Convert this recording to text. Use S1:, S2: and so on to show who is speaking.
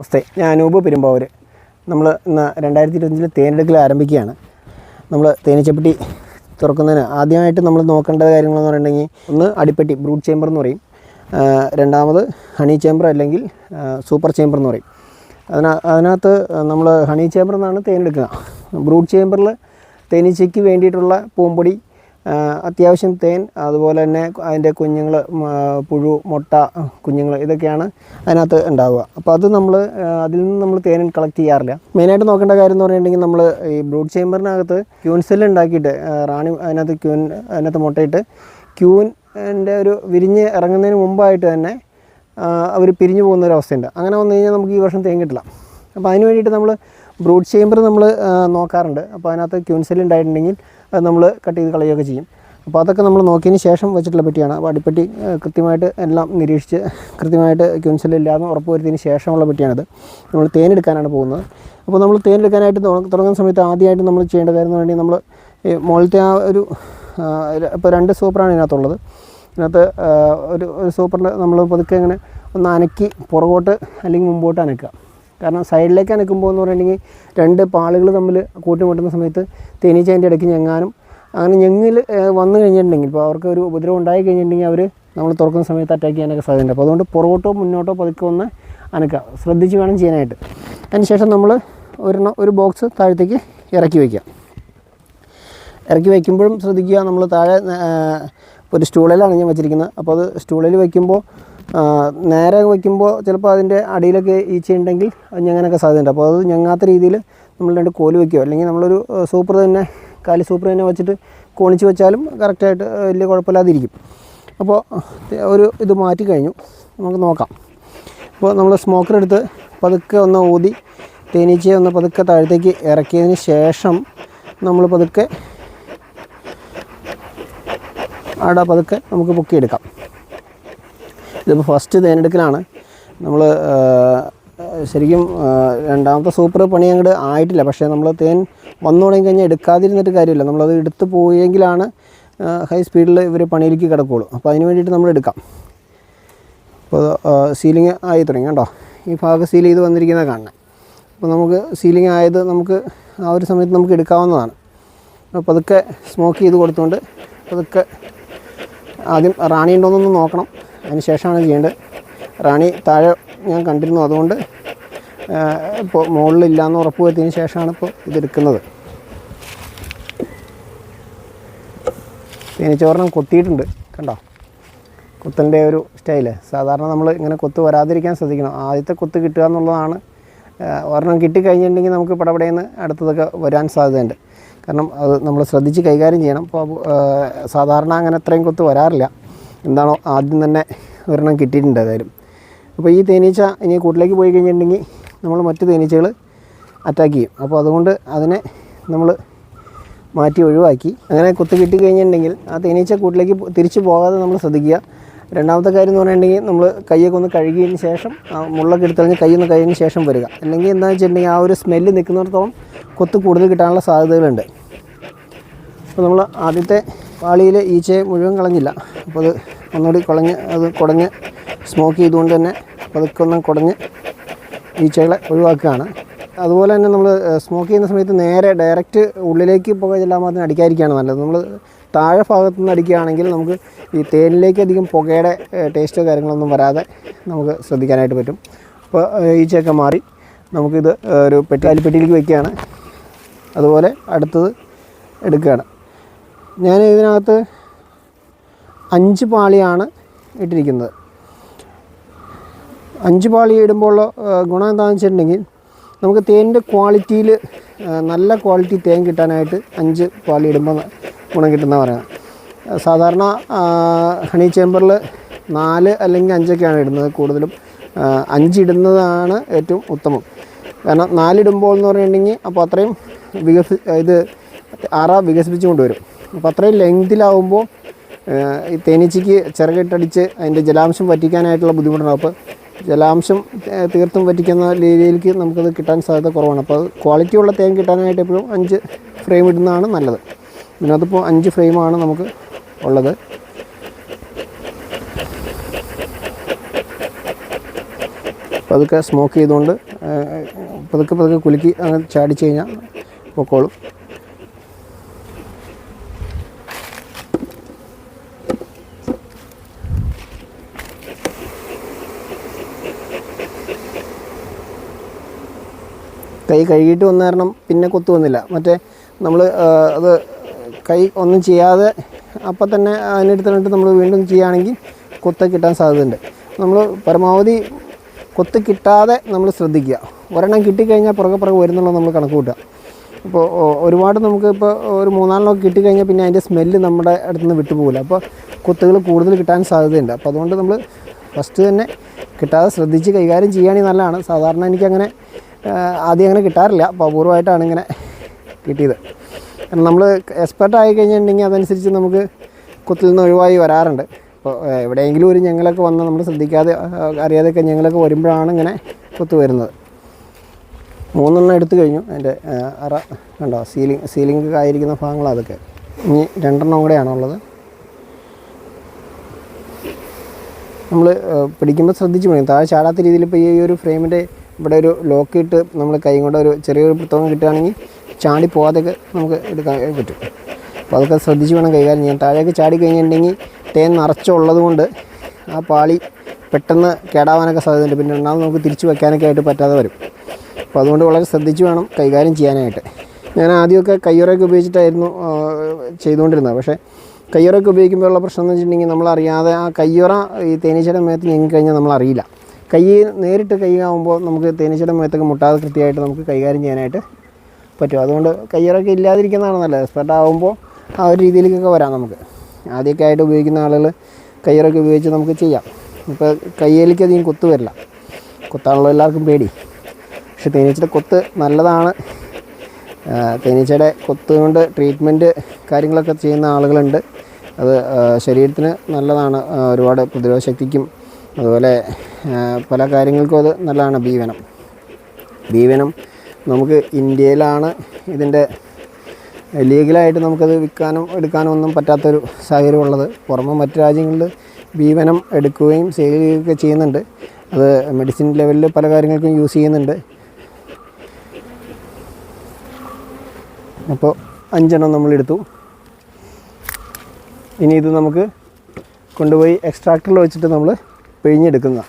S1: നമസ്തേ ഞാൻ അനൂപ് പെരുമ്പാവൂർ നമ്മൾ ഇന്ന് രണ്ടായിരത്തി ഇരുപത്തഞ്ചിൽ തേനെടുക്കൽ ആരംഭിക്കുകയാണ്. നമ്മൾ തേനീച്ചപ്പെട്ടി തുറക്കുന്നതിന് ആദ്യമായിട്ട് നമ്മൾ നോക്കേണ്ട കാര്യങ്ങളെന്ന് പറഞ്ഞിട്ടുണ്ടെങ്കിൽ ഒന്ന് അടിപ്പെട്ടി ബ്രൂഡ് ചേമ്പർ എന്ന് പറയും. രണ്ടാമത് ഹണി ചേമ്പർ അല്ലെങ്കിൽ സൂപ്പർ ചേമ്പർ എന്ന് പറയും. അതിന അതിനകത്ത് നമ്മൾ ഹണി ചേമ്പർ എന്നാണ് തേനെടുക്കുക. ബ്രൂഡ് ചേമ്പറിൽ തേനീച്ചയ്ക്ക് വേണ്ടിയിട്ടുള്ള പൂമ്പൊടി അത്യാവശ്യം തേൻ അതുപോലെ തന്നെ അതിന്റെ കുഞ്ഞുങ്ങൾ പുഴു മുട്ട കുഞ്ഞുങ്ങൾ ഇതൊക്കെയാണ് അതിനകത്ത് ഉണ്ടാവുക. അപ്പോൾ അത് നമ്മൾ അതിൽ നിന്ന് നമ്മൾ തേൻ കളക്ട് ചെയ്യാറില്ല. മെയിനായിട്ട് നോക്കേണ്ട കാര്യം എന്ന് പറഞ്ഞിട്ടുണ്ടെങ്കിൽ നമ്മൾ ഈ ബ്രൂഡ് ചേമ്പറിനകത്ത് ക്യൂൻ സെല്ല് ഉണ്ടാക്കിയിട്ട് റാണി അതിനകത്ത് ക്യൂൻ അതിനകത്ത് മുട്ടയിട്ട് ക്യൂന്റെ ഒരു വിരിഞ്ഞ് ഇറങ്ങുന്നതിന് മുമ്പായിട്ട് തന്നെ അവർ പിരിഞ്ഞു പോകുന്ന ഒരു അവസ്ഥയുണ്ട്. അങ്ങനെ വന്നു കഴിഞ്ഞാൽ നമുക്ക് ഈ വർഷം തേൻ കിട്ടില്ല. അപ്പോൾ അതിന് വേണ്ടിയിട്ട് നമ്മൾ ബ്രൂഡ് ചേമ്പർ നമ്മൾ നോക്കാറുണ്ട്. അപ്പോൾ അതിനകത്ത് ക്യൂൻസെൽ ഉണ്ടായിട്ടുണ്ടെങ്കിൽ നമ്മൾ കട്ട് ചെയ്ത് കളയുകയൊക്കെ ചെയ്യും. അപ്പോൾ അതൊക്കെ നമ്മൾ നോക്കിയതിന് ശേഷം വെച്ചിട്ടുള്ള പെട്ടിയാണ്. അപ്പോൾ അടിപ്പെട്ടി കൃത്യമായിട്ട് എല്ലാം നിരീക്ഷിച്ച് കൃത്യമായിട്ട് ക്യൂൻസെൽ ഉറപ്പുവരുത്തിയതിന് ഉറപ്പ് വരുത്തിയതിന് ശേഷമുള്ള പെട്ടിയാണിത്. നമ്മൾ തേനെടുക്കാനാണ് പോകുന്നത്. അപ്പോൾ നമ്മൾ തേനെടുക്കാനായിട്ട് തുട- തുടങ്ങുന്ന സമയത്ത് ആദ്യമായിട്ട് നമ്മൾ ചെയ്യേണ്ട കാര്യം എന്ന് നമ്മൾ ഈ മുകളിലത്തെ ആ ഒരു ഇപ്പോൾ രണ്ട് സൂപ്പറാണ് ഇതിനകത്തുള്ളത്. ഇതിനകത്ത് ഒരു ഒരു സൂപ്പറിന്റെ നമ്മൾ പതുക്കെ ഇങ്ങനെ ഒന്ന് അനക്കി പുറകോട്ട് അല്ലെങ്കിൽ മുമ്പോട്ട് അനക്കുക. കാരണം സൈഡിലേക്ക് അനക്കുമ്പോൾ എന്ന് പറഞ്ഞിട്ടുണ്ടെങ്കിൽ രണ്ട് പാളുകൾ തമ്മിൽ കൂട്ടിമുട്ടുന്ന സമയത്ത് തേനീച്ച അതിന്റെ ഇടയ്ക്ക് ഞെങ്ങാനും. അങ്ങനെ ഞെങ്ങിൽ വന്നു കഴിഞ്ഞിട്ടുണ്ടെങ്കിൽ ഇപ്പോൾ അവർക്ക് ഒരു ഉപദ്രവം ഉണ്ടായി കഴിഞ്ഞിട്ടുണ്ടെങ്കിൽ അവർ നമ്മൾ തുറക്കുന്ന സമയത്ത് അറ്റാക്ക് ചെയ്യാനൊക്കെ സാധ്യതയുണ്ട്. അപ്പോൾ അതുകൊണ്ട് പുറകോട്ടോ മുന്നോട്ടോ പതുക്കെ ഒന്ന് അനക്കുക. ശ്രദ്ധിച്ച് വേണം ചെയ്യാനായിട്ട്. അതിനുശേഷം നമ്മൾ ഒരു ഒരു ബോക്സ് താഴത്തേക്ക് ഇറക്കി വയ്ക്കുക. ഇറക്കി വയ്ക്കുമ്പോഴും ശ്രദ്ധിക്കുക. നമ്മൾ താഴെ ഒരു സ്റ്റൂളിലാണ് ഞാൻ വെച്ചിരിക്കുന്നത്. അപ്പോൾ അത് സ്റ്റൂളിൽ വയ്ക്കുമ്പോൾ നേരെ വയ്ക്കുമ്പോൾ ചിലപ്പോൾ അതിന്റെ അടിയിലൊക്കെ ഈച്ച ഉണ്ടെങ്കിൽ അത് ഞങ്ങനൊക്കെ സാധ്യതയുണ്ട്. അപ്പോൾ അത് ഞങ്ങാത്ത രീതിയിൽ നമ്മൾ രണ്ട് കോൽ വയ്ക്കുകയോ അല്ലെങ്കിൽ നമ്മളൊരു സൂപ്പർ തന്നെ കാലി സൂപ്പർ തന്നെ വെച്ചിട്ട് കോണിച്ച് വെച്ചാലും കറക്റ്റായിട്ട് വലിയ കുഴപ്പമില്ലാതിരിക്കും. അപ്പോൾ ഒരു ഇത് മാറ്റി കഴിഞ്ഞു. നമുക്ക് നോക്കാം. അപ്പോൾ നമ്മൾ സ്മോക്കർ എടുത്ത് പതുക്കെ ഒന്ന് ഊതി തേനീച്ചയെ ഒന്ന് പതുക്കെ താഴത്തേക്ക് ഇറക്കിയതിന് ശേഷം നമ്മൾ പതുക്കെ അവിടെ പതുക്കെ നമുക്ക് പൊക്കിയെടുക്കാം. ഇതിപ്പോൾ ഫസ്റ്റ് തേനെടുക്കലാണ്. നമ്മൾ ശരിക്കും രണ്ടാമത്തെ സൂപ്പർ പണി അങ്ങോട്ട് ആയിട്ടില്ല. പക്ഷേ നമ്മൾ തേൻ വന്നു തുടങ്ങി കഴിഞ്ഞാൽ എടുക്കാതിരുന്നിട്ട് കാര്യമില്ല. നമ്മളത് എടുത്ത് പോയെങ്കിലാണ് ഹൈ സ്പീഡിൽ ഇവർ പണിയിലേക്ക് കിടക്കുകയുള്ളൂ അപ്പോൾ അതിന് വേണ്ടിയിട്ട് നമ്മൾ എടുക്കാം. അപ്പോൾ സീലിംഗ് ആയി തുടങ്ങി കേട്ടോ ഈ ഭാഗം സീൽ ചെയ്ത് വന്നിരിക്കുന്നത് കാണണം അപ്പോൾ നമുക്ക് സീലിംഗ് ആയത് നമുക്ക് ആ ഒരു സമയത്ത് നമുക്ക് എടുക്കാവുന്നതാണ്. അപ്പോൾ പതുക്കെ സ്മോക്ക് ചെയ്ത് കൊടുത്തുകൊണ്ട് പതുക്കെ ആദ്യം റാണി ഉണ്ടോയെന്നൊന്ന് നോക്കണം. അതിന് ശേഷമാണ് ചെയ്യേണ്ടത്. റാണി താഴെ ഞാൻ കണ്ടിരുന്നു. അതുകൊണ്ട് ഇപ്പോൾ മുകളിലില്ലാന്ന് ഉറപ്പ് വരുത്തിയതിന് ശേഷമാണ് ഇപ്പോൾ ഇതെടുക്കുന്നത്. തേനീച്ചോറണം കൊത്തിയിട്ടുണ്ട്. കണ്ടോ? കുത്തലിന്റെ ഒരു സ്റ്റൈൽ. സാധാരണ നമ്മൾ ഇങ്ങനെ കൊത്ത് വരാതിരിക്കാൻ ശ്രദ്ധിക്കണം. ആദ്യത്തെ കൊത്ത് കിട്ടുക എന്നുള്ളതാണ് ഒരെണ്ണം കിട്ടിക്കഴിഞ്ഞിട്ടുണ്ടെങ്കിൽ നമുക്ക് പടപടയെന്ന് അടുത്തതൊക്കെ വരാൻ സാധ്യതയുണ്ട്. കാരണം അത് നമ്മൾ ശ്രദ്ധിച്ച് കൈകാര്യം ചെയ്യണം. അപ്പോൾ സാധാരണ അങ്ങനെ അത്രയും കൊത്ത് വരാറില്ല. എന്താണോ ആദ്യം തന്നെ ഒരെണ്ണം കിട്ടിയിട്ടുണ്ട് ഏതായാലും. അപ്പോൾ ഈ തേനീച്ച ഇനി കൂട്ടിലേക്ക് പോയി കഴിഞ്ഞിട്ടുണ്ടെങ്കിൽ നമ്മൾ മറ്റു തേനീച്ചകൾ അറ്റാക്ക് ചെയ്യും. അപ്പോൾ അതുകൊണ്ട് അതിനെ നമ്മൾ മാറ്റി ഒഴിവാക്കി. അങ്ങനെ കുത്തി കിട്ടി കഴിഞ്ഞിട്ടുണ്ടെങ്കിൽ ആ തേനീച്ച കൂട്ടിലേക്ക് തിരിച്ചു പോകാതെ നമ്മൾ ശ്രദ്ധിക്കുക. രണ്ടാമത്തെ കാര്യം എന്ന് പറഞ്ഞിട്ടുണ്ടെങ്കിൽ നമ്മൾ കൈയൊക്കെ ഒന്ന് കഴുകിയതിന് ശേഷം ആ മുള്ളൊക്കെ എടുത്തറിഞ്ഞ് കൈയൊന്ന് കഴുകിയതിന് ശേഷം വരിക. അല്ലെങ്കിൽ എന്താണെന്ന് വെച്ചിട്ടുണ്ടെങ്കിൽ ആ ഒരു സ്മെല്ല് നിൽക്കുന്നിടത്തോളം കൊത്ത് കൂടുതൽ കിട്ടാനുള്ള സാധ്യതകളുണ്ട്. അപ്പോൾ നമ്മൾ ആദ്യത്തെ പാളിയിൽ ഈച്ചയെ മുഴുവൻ കളഞ്ഞില്ല. അപ്പോൾ അത് ഒന്നുകൂടി കുളഞ്ഞ് അത് കുടഞ്ഞ് സ്മോക്ക് ചെയ്തുകൊണ്ട് തന്നെ പതുക്കെ കുടഞ്ഞ് ഈച്ചകളെ ഒഴിവാക്കുകയാണ്. അതുപോലെ തന്നെ നമ്മൾ സ്മോക്ക് ചെയ്യുന്ന സമയത്ത് നേരെ ഡയറക്റ്റ് ഉള്ളിലേക്ക് പുക മാത്രം അടിക്കാതിരിക്കുകയാണ് നല്ലത്. നമ്മൾ താഴെ ഭാഗത്തു നിന്ന് അടിക്കുകയാണെങ്കിൽ നമുക്ക് ഈ തേനിലേക്ക് അധികം പുകയുടെ ടേസ്റ്റോ കാര്യങ്ങളൊന്നും വരാതെ നമുക്ക് ശ്രദ്ധിക്കാനായിട്ട് പറ്റും. അപ്പോൾ ഈച്ചയൊക്കെ മാറി നമുക്കിത് ഒരു പെട്ടി അലിപ്പെട്ടിയിലേക്ക് വയ്ക്കുകയാണ് അതുപോലെ അടുത്തത് എടുക്കുകയാണ്. ഞാൻ ഇതിനകത്ത് അഞ്ച് പാളിയാണ് ഇട്ടിരിക്കുന്നത്. അഞ്ച് പാളി ഇടുമ്പോൾ ഗുണം എന്താണെന്ന് വെച്ചിട്ടുണ്ടെങ്കിൽ നമുക്ക് തേനിന്റെ ക്വാളിറ്റിയിൽ നല്ല ക്വാളിറ്റി തേൻ കിട്ടാനായിട്ട് അഞ്ച് പാളി ഇടുമ്പോൾ ഗുണം കിട്ടുന്ന പറയാം. സാധാരണ ഹണി ചേമ്പറിൽ നാല് അല്ലെങ്കിൽ അഞ്ചൊക്കെയാണ് ഇടുന്നത് കൂടുതലും. അഞ്ച് അഞ്ചിടുന്നതാണ് ഏറ്റവും ഉത്തമം. കാരണം നാലിടുമ്പോൾ എന്ന് പറഞ്ഞിട്ടുണ്ടെങ്കിൽ അപ്പോൾ അത്രയും വികസി ഇത് അറ വികസിപ്പിച്ചു കൊണ്ടുവരും അപ്പോൾ അത്രയും ലെങ്തിലാവുമ്പോൾ ഈ തേനീച്ചയ്ക്ക് ചിറകിട്ടടിച്ച് അതിന്റെ ജലാംശം വറ്റിക്കാനായിട്ടുള്ള ബുദ്ധിമുട്ടാണ്. അപ്പോൾ ജലാംശം തീർത്തും വറ്റിക്കുന്ന രീതിയിലേക്ക് നമുക്കത് കിട്ടാൻ സാധ്യത കുറവാണ്. അപ്പോൾ ക്വാളിറ്റിയുള്ള തേൻ കിട്ടാനായിട്ട് എപ്പോഴും അഞ്ച് ഫ്രെയിം ഇടുന്നതാണ് നല്ലത്. ഇതിനകത്തിപ്പോൾ അഞ്ച് ഫ്രെയിമാണ് നമുക്ക് ഉള്ളത്. പതുക്കെ സ്മോക്ക് ചെയ്തുകൊണ്ട് പതുക്കെ പതുക്കെ കുലുക്കി അങ്ങനെ ചാടിച്ച് കഴിഞ്ഞാൽ പൊക്കോളും. കൈ കഴുകിയിട്ട് വന്ന കാരണം പിന്നെ കൊത്തു വന്നില്ല. മറ്റേ നമ്മൾ അത് കൈ ഒന്നും ചെയ്യാതെ അപ്പം തന്നെ അതിനെടുത്തിട്ട് നമ്മൾ വീണ്ടും ചെയ്യുകയാണെങ്കിൽ കൊത്ത് കിട്ടാൻ സാധ്യതയുണ്ട്. നമ്മൾ പരമാവധി കൊത്ത് കിട്ടാതെ നമ്മൾ ശ്രദ്ധിക്കുക. ഒരെണ്ണം കിട്ടിക്കഴിഞ്ഞാൽ പുറകെ പുറകെ വരുന്നുള്ളത് നമ്മൾ കണക്ക് കൂട്ടുക. ഇപ്പോൾ ഒരുപാട് നമുക്ക് ഇപ്പോൾ ഒരു മൂന്നാലെണ്ണമൊക്കെ കിട്ടിക്കഴിഞ്ഞാൽ പിന്നെ അതിന്റെ സ്മെല്ല് നമ്മുടെ അടുത്ത് നിന്ന് വിട്ടുപോകില്ല. അപ്പോൾ കൊത്തുകൾ കൂടുതൽ കിട്ടാൻ സാധ്യതയുണ്ട്. അപ്പോൾ അതുകൊണ്ട് നമ്മൾ ഫസ്റ്റ് തന്നെ കിട്ടാതെ ശ്രദ്ധിച്ച് കൈകാര്യം ചെയ്യുകയാണെങ്കിൽ നല്ലതാണ്. സാധാരണ എനിക്കങ്ങനെ ആദ്യം അങ്ങനെ കിട്ടാറില്ല. അപ്പോൾ അപൂർവമായിട്ടാണ് ഇങ്ങനെ കിട്ടിയത്. കാരണം നമ്മൾ എക്സ്പെർട്ട് ആയി കഴിഞ്ഞിട്ടുണ്ടെങ്കിൽ അതനുസരിച്ച് നമുക്ക് കുത്തിൽ നിന്ന് ഒഴിവായി വരാറുണ്ട്. അപ്പോൾ എവിടെയെങ്കിലും ഒരു ഞങ്ങളൊക്കെ വന്ന് നമ്മൾ ശ്രദ്ധിക്കാതെ അറിയാതെയൊക്കെ ഞങ്ങളൊക്കെ വരുമ്പോഴാണ് ഇങ്ങനെ കുത്തു വരുന്നത്. മൂന്നെണ്ണം എടുത്തു കഴിഞ്ഞു. അതിന്റെ അറ കണ്ടോ? സീലിംഗ് സീലിംഗ് ആയിരിക്കുന്ന ഭാഗങ്ങൾ അതൊക്കെ. ഇനി രണ്ടെണ്ണം കൂടെയാണോ ഉള്ളത്. നമ്മൾ പിടിക്കുമ്പോൾ ശ്രദ്ധിച്ചു പിടിക്കും. താഴെ ചാടാത്ത രീതിയിൽ ഇപ്പോൾ ഈ ഒരു ഫ്രെയിമിന്റെ ഇവിടെ ഒരു ലോക്ക് ഇട്ട് നമ്മൾ കൈ കൊണ്ട് ഒരു ചെറിയൊരു പുസ്തകം കിട്ടുകയാണെങ്കിൽ ചാടി പോകാതൊക്കെ നമുക്ക് എടുക്കാൻ പറ്റും. അപ്പോൾ അതൊക്കെ ശ്രദ്ധിച്ച് വേണം കൈകാര്യം ചെയ്യാൻ. താഴേക്ക് ചാടി കഴിഞ്ഞിട്ടുണ്ടെങ്കിൽ തേൻ നിറച്ചുള്ളത് കൊണ്ട് ആ പാളി പെട്ടെന്ന് കേടാവാനൊക്കെ സാധ്യതയുണ്ട്. പിന്നെ രണ്ടാമത് നമുക്ക് തിരിച്ച് വെക്കാനൊക്കെ ആയിട്ട് പറ്റാതെ വരും. അപ്പോൾ അതുകൊണ്ട് വളരെ ശ്രദ്ധിച്ച് വേണം കൈകാര്യം ചെയ്യാനായിട്ട്. ഞാൻ ആദ്യമൊക്കെ കയ്യുറയൊക്കെ ഉപയോഗിച്ചിട്ടായിരുന്നു ചെയ്തുകൊണ്ടിരുന്നത്. പക്ഷേ കയ്യുറയൊക്കെ ഉപയോഗിക്കുമ്പോഴുള്ള പ്രശ്നം എന്ന് വെച്ചിട്ടുണ്ടെങ്കിൽ നമ്മളറിയാതെ ആ കയ്യുറ ഈ തേനീച്ചയുടെ മേത്ത് ഞെങ്ങിക്കഴിഞ്ഞാൽ നമ്മളറിയില്ല. കൈ നേരിട്ട് കൈ ആകുമ്പോൾ നമുക്ക് തേനീച്ചയുടെ മുഖത്തൊക്കെ മുട്ടാതെ കൃത്യമായിട്ട് നമുക്ക് കൈകാര്യം ചെയ്യാനായിട്ട് പറ്റും. അതുകൊണ്ട് കയ്യറൊക്കെ ഇല്ലാതിരിക്കുന്നതാണ് നല്ലത്. എക്സ്പെർട്ട് ആകുമ്പോൾ ആ ഒരു രീതിയിലേക്കൊക്കെ വരാം നമുക്ക്. ആദ്യമൊക്കെ ആയിട്ട് ഉപയോഗിക്കുന്ന ആളുകൾ കയ്യറൊക്കെ ഉപയോഗിച്ച് നമുക്ക് ചെയ്യാം. ഇപ്പോൾ കയ്യിലേക്ക് അധികം കൊത്ത് വരില്ല. കൊത്താണല്ലോ എല്ലാവർക്കും പേടി. പക്ഷെ തേനീച്ചയുടെ കൊത്ത് നല്ലതാണ്. തേനീച്ചയുടെ കൊത്ത് കൊണ്ട് ട്രീറ്റ്മെന്റ് കാര്യങ്ങളൊക്കെ ചെയ്യുന്ന ആളുകളുണ്ട്. അത് ശരീരത്തിന് നല്ലതാണ്. ഒരുപാട് പ്രതിരോധ ശക്തിക്കും അതുപോലെ പല കാര്യങ്ങൾക്കും അത് നല്ലതാണ് ബീവനം ബീവനം നമുക്ക് ഇന്ത്യയിലാണ് ഇതിന്റെ ലീഗലായിട്ട് നമുക്കത് വിൽക്കാനും എടുക്കാനും ഒന്നും പറ്റാത്തൊരു സാഹചര്യം ഉള്ളത് പുറമെ മറ്റ് രാജ്യങ്ങളിൽ ബീവനം എടുക്കുകയും സെയിൽ ചെയ്യുകയൊക്കെ ചെയ്യുന്നുണ്ട്. അത് മെഡിസിൻ ലെവലിൽ പല കാര്യങ്ങൾക്കും യൂസ് ചെയ്യുന്നുണ്ട്. അപ്പോൾ അഞ്ചെണ്ണം നമ്മളെടുത്തു. ഇനി ഇത് നമുക്ക് കൊണ്ടുപോയി എക്സ്ട്രാക്ടറിൽ വെച്ചിട്ട് നമ്മൾ പിഴിഞ്ഞെടുക്കുന്നതാണ്.